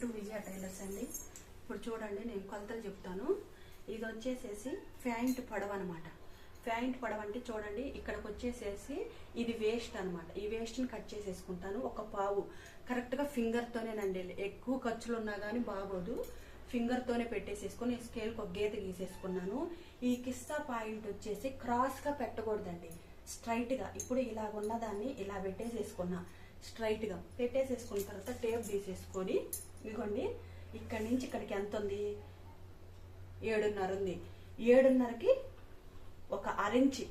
To Vijaya tailors అండి. ఇప్పుడు చూడండి నేను కొలతలు చెప్తాను. ఇది వచ్చేసేసి ప్యాంట్ పడవ అనమాట ప్యాంట్ పడవ అంటే చూడండి ఇక్కడికి వచ్చేసేసి ఇది వేస్ట్ అనమాట ఈ వేస్ట్ని కట్ చేసేసుకుంటాను ఒక పావు. కరెక్ట్గా ఫింగర్తోనేనండి ఎక్కువ ఖర్చులు ఉన్నా కానీ బాగోదు. ఫింగర్తోనే పెట్టేసేసుకొని స్కేల్కి ఒక గీత గీసేసుకున్నాను. ఈ కిస్సా పాయింట్ వచ్చేసి క్రాస్గా పెట్టకూడదండి. స్ట్రైట్గా. ఇప్పుడు ఇలా ఉన్నదాన్ని ఇలా పెట్టేసేసుకున్నా. స్ట్రైట్గా. పెట్టేసేసుకున్న తర్వాత టేప్ తీసేసుకొని ఇదిగోండి ఇక్కడి నుంచి ఇక్కడికి ఎంత ఉంది? ఏడున్నర ఉంది. ఏడున్నరకి ఒక అరించి.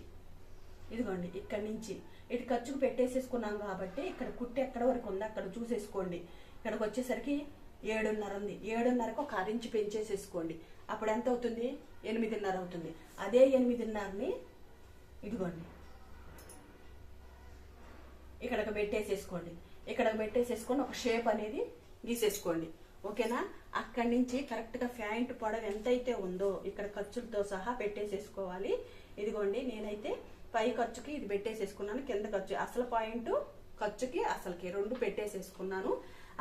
ఇదిగోండి ఇక్కడి నుంచి. ఇటు ఖర్చుకు పెట్టేసేసుకున్నాం కాబట్టి ఇక్కడ కుట్టి ఎక్కడ వరకు ఉందో అక్కడ చూసేసుకోండి. ఇక్కడికి వచ్చేసరికి ఏడున్నర ఉంది. ఏడున్నరకు ఒక అరించి పెంచేసేసుకోండి. అప్పుడు ఎంత అవుతుంది? ఎనిమిదిన్నర అవుతుంది. అదే ఎనిమిదిన్నరని ఇదిగోండి. ఇక్కడికి పెట్టేసేసుకోండి. ఇక్కడికి పెట్టేసేసుకొని ఒక షేప్ అనేది గీసేసుకోండి ఓకేనా? అక్కడి నుంచి కరెక్ట్గా ప్యాంట్ పొడవు ఎంతైతే ఉందో ఇక్కడ ఖర్చులతో సహా పెట్టేసేసుకోవాలి. ఇదిగోండి నేనైతే పై ఖర్చుకి ఇది పెట్టేసేసుకున్నాను కింద ఖర్చు. అసలు పాయింట్ ఖర్చుకి అసలుకి రెండు పెట్టేసేసుకున్నాను.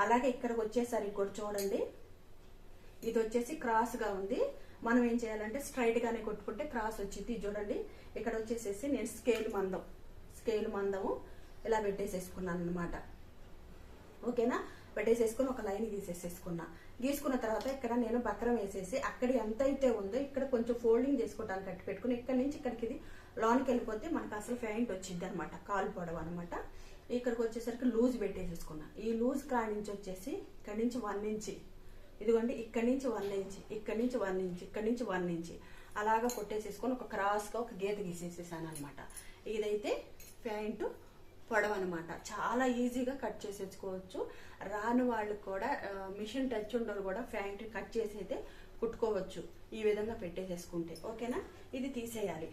అలాగే ఇక్కడికి వచ్చేసరికి కూడా చూడండి. ఇది వచ్చేసి క్రాస్గా ఉంది. మనం ఏం చేయాలంటే స్ట్రైట్గానే కొట్టుకుంటే క్రాస్ వచ్చింది ఇది చూడండి ఇక్కడ వచ్చేసేసి నేను స్కేల్ మందం. స్కేల్ మందము ఇలా పెట్టేసేసుకున్నాను అనమాట ఓకేనా? పెట్టేసేసుకుని ఒక లైన్ గీసేసేసుకున్నా. గీసుకున్న తర్వాత ఇక్కడ నేను బక్రం వేసేసి అక్కడ ఎంత అయితే ఉందో ఇక్కడ కొంచెం ఫోల్డింగ్ చేసుకోవడానికి కట్టి పెట్టుకుని ఇక్కడ నుంచి ఇక్కడికి ఇది లోనికి వెళ్ళిపోతే మనకు అసలు ఫ్యాంట్ వచ్చింది అనమాట కాలు పొడవు అనమాట ఇక్కడికి వచ్చేసరికి లూజ్ పెట్టేసేసుకున్నా. ఈ లూజ్ కాడి నుంచి వచ్చేసి ఇక్కడ నుంచి వన్ ఇంచి. ఇదిగోండి ఇక్కడ నుంచి వన్ ఇంచి ఇక్కడ నుంచి వన్ ఇంచి ఇక్కడ నుంచి వన్ ఇంచి. అలాగా కొట్టేసేసుకొని ఒక క్రాస్గా ఒక గీత గీసేసేసాను అనమాట ఇదైతే ప్యాంటు పొడవు అనమాట చాలా ఈజీగా కట్ చేసేసుకోవచ్చు. రాని వాళ్ళు కూడా మిషన్ టచ్ ఉండరు కూడా ఫ్యాంక్టరీ కట్ చేసి అయితే కుట్టుకోవచ్చు. ఈ విధంగా పెట్టేసేసుకుంటే. ఓకేనా? ఇది తీసేయాలి.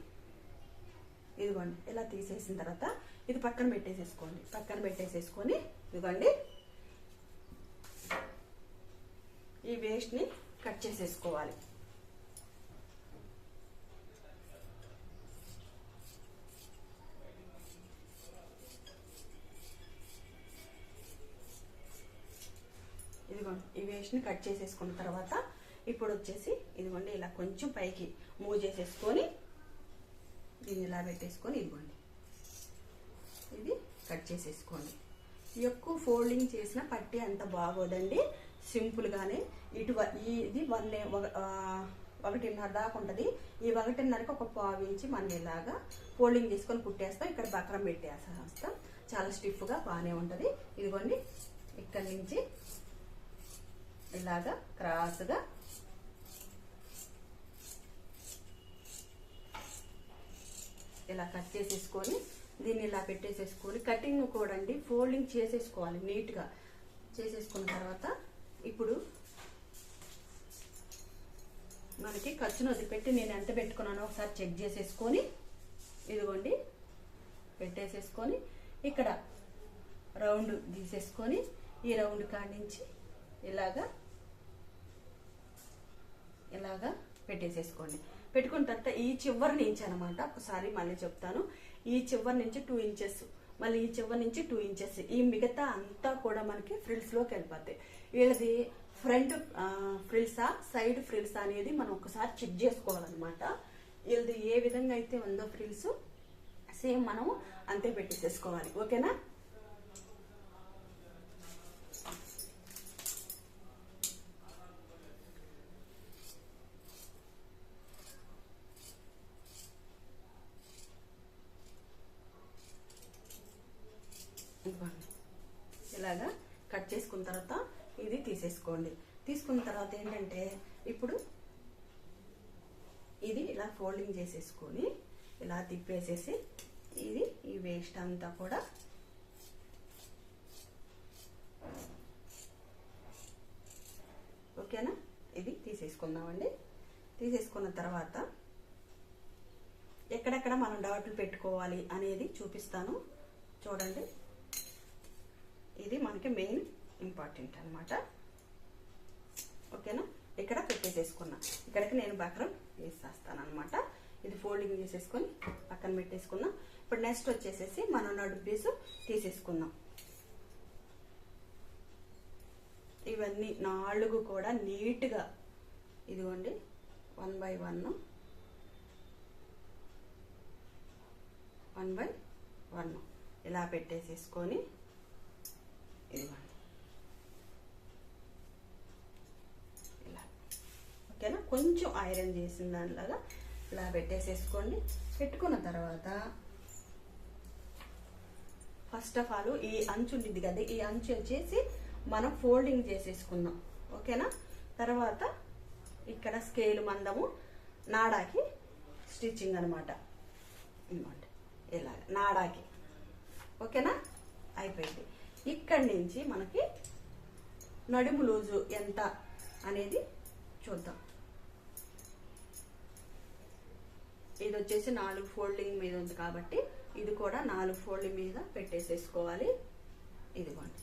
ఇదిగోండి ఇలా తీసేసిన తర్వాత ఇది పక్కన పెట్టేసేసుకోండి. పక్కన పెట్టేసేసుకొని ఇదిగోండి ఈ వేస్ట్ని కట్ చేసేసుకోవాలి. ఈ వేస్ట్ని కట్ చేసేసుకున్న తర్వాత ఇప్పుడు వచ్చేసి ఇదిగోండి ఇలా కొంచెం పైకి మూవ్ చేసేసుకొని దీన్ని ఇలా పెట్టేసుకొని ఇదిగోండి. ఇది కట్ చేసేసుకోండి. ఎక్కువ ఫోల్డింగ్ చేసిన పట్టి అంత బాగోదండి. సింపుల్గానే ఇటు ఇది వన్ ఒక- ఒకటిన్నర దాకా ఉంటుంది. ఈ ఒకటిన్నరకి ఒక పావు ఇంచి మనం ఇలాగా ఫోల్డింగ్ చేసుకొని కుట్టేస్తాం. ఇక్కడ బక్రం పెట్టేస్తాం. చాలా స్టిఫ్గా బాగానే ఉంటుంది. ఇదిగోండి ఇక్కడి నుంచి ఇలాగా క్రాస్గా ఇలా కట్ చేసేసుకొని దీన్ని ఇలా పెట్టేసేసుకొని కటింగ్ కూడా అండి ఫోల్డింగ్ చేసేసుకోవాలి నీట్గా చేసేసుకున్న తర్వాత ఇప్పుడు మనకి ఖర్చును వదిలిపెట్టి నేను ఎంత పెట్టుకున్నానో ఒకసారి చెక్ చేసేసుకొని ఇదిగోండి పెట్టేసేసుకొని ఇక్కడ రౌండ్ తీసేసుకొని ఈ రౌండ్ కాడి నుంచి ఇలాగా ఇలాగా పెట్టేసేసుకోండి. పెట్టుకున్న తర్వాత ఈ చివరి నుంచి అనమాట ఒకసారి మళ్ళీ చెప్తాను. ఈ చివరి నుంచి టూ ఇంచెస్ మళ్ళీ ఈ చివరి నుంచి టూ ఇంచెస్ ఈ మిగతా అంతా కూడా మనకి ఫ్రిల్స్లోకి వెళ్ళిపోతాయి వీళ్ళది ఫ్రంట్ ఫ్రిల్సా సైడ్ ఫ్రిల్సా అనేది మనం ఒకసారి చెక్ చేసుకోవాలన్నమాట. వీళ్ళది ఏ విధంగా అయితే ఉందో ఫ్రిల్స్ సేమ్ మనం అంతే పెట్టేసేసుకోవాలి. ఓకేనా? ఇవ్వండి. ఇలాగా కట్ చేసుకున్న తర్వాత ఇది తీసేసుకోండి. తీసుకున్న తర్వాత ఏంటంటే ఇప్పుడు ఇది ఇలా ఫోల్డింగ్ చేసేసుకొని ఇలా తిప్పేసేసి ఇది ఈ వేస్ట్ అంతా కూడా ఓకేనా? ఇది తీసేసుకుందామండి. తీసేసుకున్న తర్వాత ఎక్కడెక్కడ మనం డాట్లు పెట్టుకోవాలి అనేది చూపిస్తాను. చూడండి. మనకి మెయిన్ ఇంపార్టెంట్ అనమాట ఓకేనా? ఇక్కడ పెట్టేసేసుకున్నా. ఇక్కడికి నేను బక్రం వేసేస్తాను అనమాట ఇది ఫోల్డింగ్ చేసేసుకొని పక్కన పెట్టేసుకున్నాం. ఇప్పుడు నెక్స్ట్ వచ్చేసేసి మనం నడు పీసు తీసేసుకుందాం. ఇవన్నీ నాలుగు కూడా నీట్గా ఇదిగోండి one by one one by one ఇలా పెట్టేసేసుకొని ఇదిగోండి ఇలా ఓకేనా? కొంచెం ఐరన్ చేసిన దానిలాగా ఇలా పెట్టేసేసుకోండి. పెట్టుకున్న తర్వాత ఫస్ట్ ఆఫ్ ఆల్ ఈ అంచు ఉండిద్ది కదా ఈ అంచు వచ్చేసి మనం ఫోల్డింగ్ చేసేసుకుందాం. ఓకేనా? తర్వాత ఇక్కడ స్కేల్ మందము నాడాకి స్టిచ్చింగ్ అనమాట ఇవ్వండి ఇలా నాడాకి. ఓకేనా? అయిపోయింది. ఇక్కడి నుంచి మనకి నడుము లూజు ఎంత అనేది చూద్దాం. ఇది వచ్చేసి నాలుగు ఫోల్డింగ్ మీద ఉంది కాబట్టి ఇది కూడా నాలుగు ఫోల్డింగ్ మీద పెట్టేసేసుకోవాలి. ఇదిగోండి.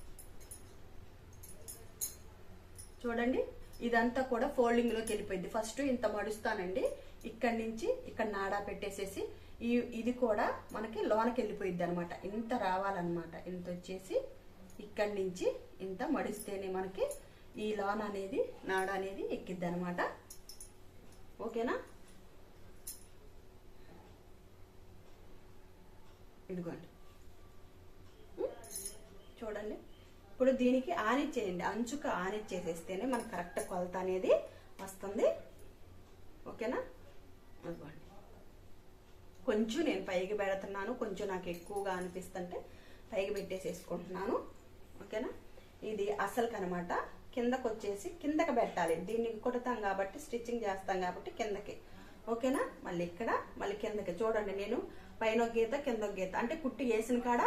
చూడండి ఇదంతా కూడా ఫోల్డింగ్లోకి వెళ్ళిపోయింది. ఫస్ట్ ఇంత మడుస్తానండి. ఇక్కడి నుంచి ఇక్కడ నాడా పెట్టేసేసి ఈ ఇది కూడా మనకి లోనకి వెళ్ళిపోయింది అనమాట ఇంత రావాలన్నమాట. ఇంత వచ్చేసి ఇక్కడి నుంచి ఇంత మడిస్తేనే మనకి ఈ లాన్ అనేది నాడ అనేది ఎక్కిద్ది అనమాట ఓకేనా? ఇదిగోండి. చూడండి. ఇప్పుడు దీనికి ఆనిచ్చేయండి. అంచుకు ఆనిచ్చేసేస్తేనే మనకు కరెక్ట్ కొలత అనేది వస్తుంది. ఓకేనా? ఇదిగోండి. కొంచెం నేను పైకి పెడుతున్నాను. కొంచెం నాకు ఎక్కువగా అనిపిస్తుంటే పైకి పెట్టేసేసుకుంటున్నాను. ఓకేనా? ఇది అసలుకి అనమాట కిందకు వచ్చేసి కిందకి పెట్టాలి. దీన్ని కొడతాం కాబట్టి స్టిచ్చింగ్ చేస్తాం కాబట్టి కిందకి. ఓకేనా? మళ్ళీ ఇక్కడ మళ్ళీ కిందకి. చూడండి నేను పైన ఒక గీత కింద ఒక గీత. అంటే కుట్టి వేసిన కాడ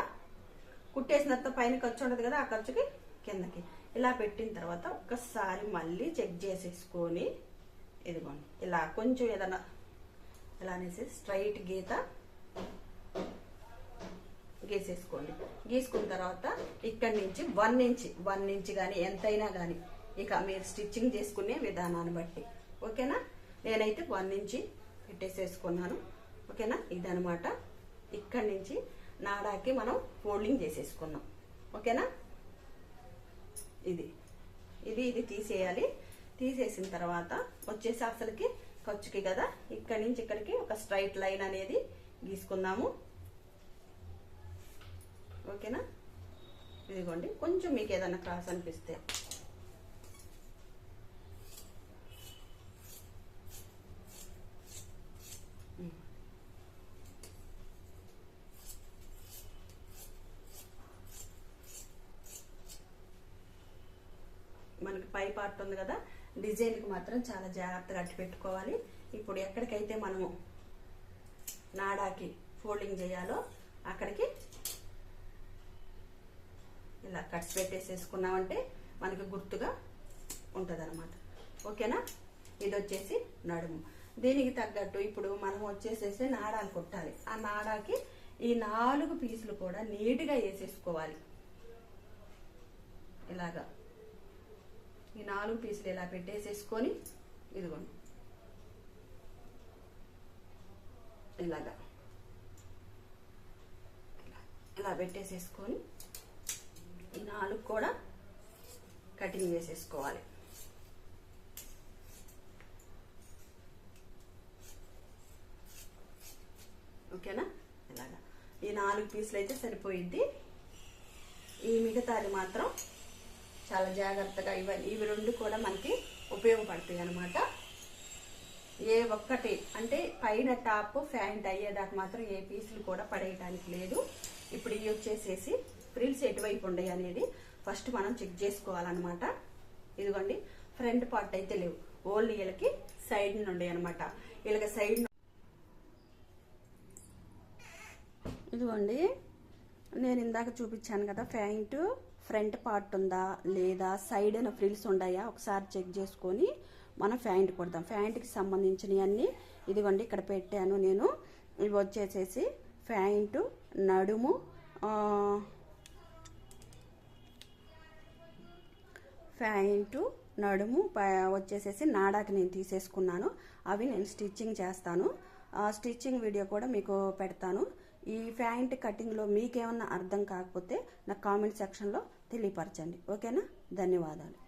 కుట్టేసిన తర్వాత పైన ఖర్చు ఉండదు కదా ఆ ఖర్చుకి కిందకి. ఇలా పెట్టిన తర్వాత ఒక్కసారి మళ్ళీ చెక్ చేసేసుకొని ఇదిగోండి. ఇలా కొంచెం ఏదైనా ఇలా అనేసి స్ట్రైట్ గీత గీసేసుకోండి. గీసుకున్న తర్వాత ఇక్కడి నుంచి వన్ ఇంచ్ వన్ ఇంచ్ కానీ ఎంతైనా కానీ ఇక మీరు స్టిచ్చింగ్ చేసుకునే విధానాన్ని బట్టి. ఓకేనా? నేనైతే వన్ ఇంచి పెట్టేసేసుకున్నాను. ఓకేనా? ఇదనమాట ఇక్కడి నుంచి నాడాకి మనం ఫోల్డింగ్ చేసేసుకున్నాం. ఓకేనా? ఇది. ఇది ఇది తీసేయాలి. తీసేసిన తర్వాత వచ్చేసి అసలుకి ఖర్చుకి కదా? ఇక్కడి నుంచి ఇక్కడికి ఒక స్ట్రైట్ లైన్ అనేది గీసుకుందాము. ఓకేనా? ఇదిగోండి కొంచెం మీకు ఏదైనా క్రాస్ అనిపిస్తే. మనకి పై పార్ట్ ఉంది కదా డిజైన్కి మాత్రం చాలా జాగ్రత్తగా అట్టి పెట్టుకోవాలి. ఇప్పుడు ఎక్కడికైతే మనము నాడాకి ఫోల్డింగ్ చేయాలో అక్కడికి ఇలా కట్స్ పెట్టేసేసుకున్నామంటే మనకి గుర్తుగా ఉంటుంది అనమాట ఓకేనా? ఇది వచ్చేసి నడుము. దీనికి తగ్గట్టు ఇప్పుడు మనం వచ్చేసేసి నాడాలు కొట్టాలి. ఆ నాడాకి ఈ నాలుగు పీసులు కూడా నీట్గా వేసేసుకోవాలి. ఇలాగా. ఈ నాలుగు పీసులు ఇలా పెట్టేసేసుకొని ఇదిగోండి. ఇలాగా. ఇలా ఇలా పెట్టేసేసుకొని ఈ నాలుగు కూడా కటింగ్ చేసేసుకోవాలి. ఓకేనా? ఇలాగా. ఈ నాలుగు పీసులు అయితే సరిపోయింది ఈ మిగతాది మాత్రం చాలా జాగ్రత్తగా ఇవన్నీ ఇవి రెండు కూడా మనకి ఉపయోగపడతాయి అన్నమాట. ఏ ఒక్కటి అంటే పైన టాప్ ఫ్యాంట్ అయ్యేదాకా మాత్రం ఏ పీసులు కూడా పడేయడానికి లేదు. ఇప్పుడు ఇవి వచ్చేసేసి ఫ్రిల్స్ ఎటువైపు ఉన్నాయి అనేది ఫస్ట్ మనం చెక్ చేసుకోవాలన్నమాట. ఇదిగోండి ఫ్రంట్ పార్ట్ అయితే లేవు. ఓన్లీ వీళ్ళకి సైడ్ నుండి అనమాట వీళ్ళకి సైడ్ ఇదిగోండి నేను ఇందాక చూపించాను కదా ప్యాంటు ఫ్రంట్ పార్ట్ ఉందా లేదా సైడ్ అయిన ఫ్రిల్స్ ఉన్నాయా ఒకసారి చెక్ చేసుకొని మనం ప్యాంట్ కొడదాం. ఫ్యాంట్కి సంబంధించినవి అన్నీ ఇదిగోండి ఇక్కడ పెట్టాను నేను. ఇవి వచ్చేసేసి ప్యాంటు నడుము ప్యాంటు నడుము ప- వచ్చేసేసి నాడాకి నేను తీసేసుకున్నాను. అవి నేను స్టిచ్చింగ్ చేస్తాను. ఆ స్టిచ్చింగ్ వీడియో కూడా మీకు పెడతాను. ఈ ప్యాంట్ కటింగ్లో మీకేమన్నా అర్థం కాకపోతే నా కామెంట్ సెక్షన్లో తెలియపరచండి. ఓకేనా? ధన్యవాదాలు.